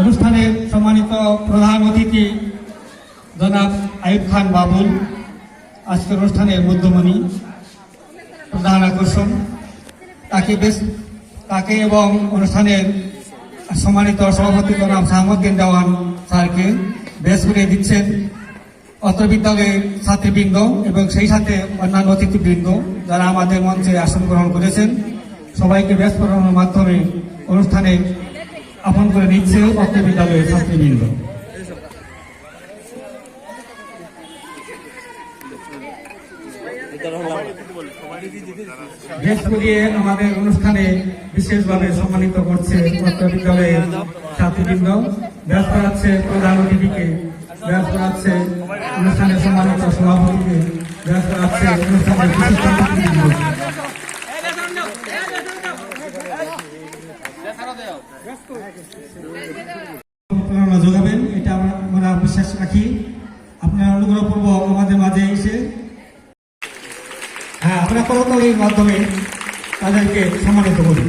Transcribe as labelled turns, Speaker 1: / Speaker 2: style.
Speaker 1: অনুষ্ঠানের সম্মানিত প্রধান অতিথি জনাব আইব খান বাবুল, আজকের অনুষ্ঠানের মধ্যমণি, প্রধান আকর্ষণ। তাকে বেশ তাকে এবং অনুষ্ঠানের সম্মানিত সভাপতি জনাব শাহমুদ্দিন দেওয়ান স্যারকে বেশ করে দিচ্ছেন অত্র বিদ্যালয়ের ছাত্রবৃন্দ এবং সেই সাথে অন্যান্য অতিথিবৃন্দ যারা আমাদের মঞ্চে আসন গ্রহণ করেছেন। সবাইকে বেশ করানোর মাধ্যমে অনুষ্ঠানে আপন করে নিচ্ছে অত্র বিদ্যালয়ের ছাত্রবৃন্দ আমাদের অনুষ্ঠানে বিশেষভাবে সম্মানিত করছে বিদ্যালয়ের ছাত্রবৃন্দ। ব্যস্ত আছে প্রধান অতিথিকে ব্যাস করাচ্ছে অনুষ্ঠানের সম্মানিত সভাপতিকে ব্যাস করাচ্ছে অনুষ্ঠানের বিশিষ্ট অতিথিবৃন্দ প্রেরণা যোগাবেন, এটা আমরা বিশ্বাস রাখি। আপনার অনুগ্রহপূর্বক আমাদের মাঝে এসে হ্যাঁ আমরা করতালির মাধ্যমে তাদেরকে সম্মানিত করি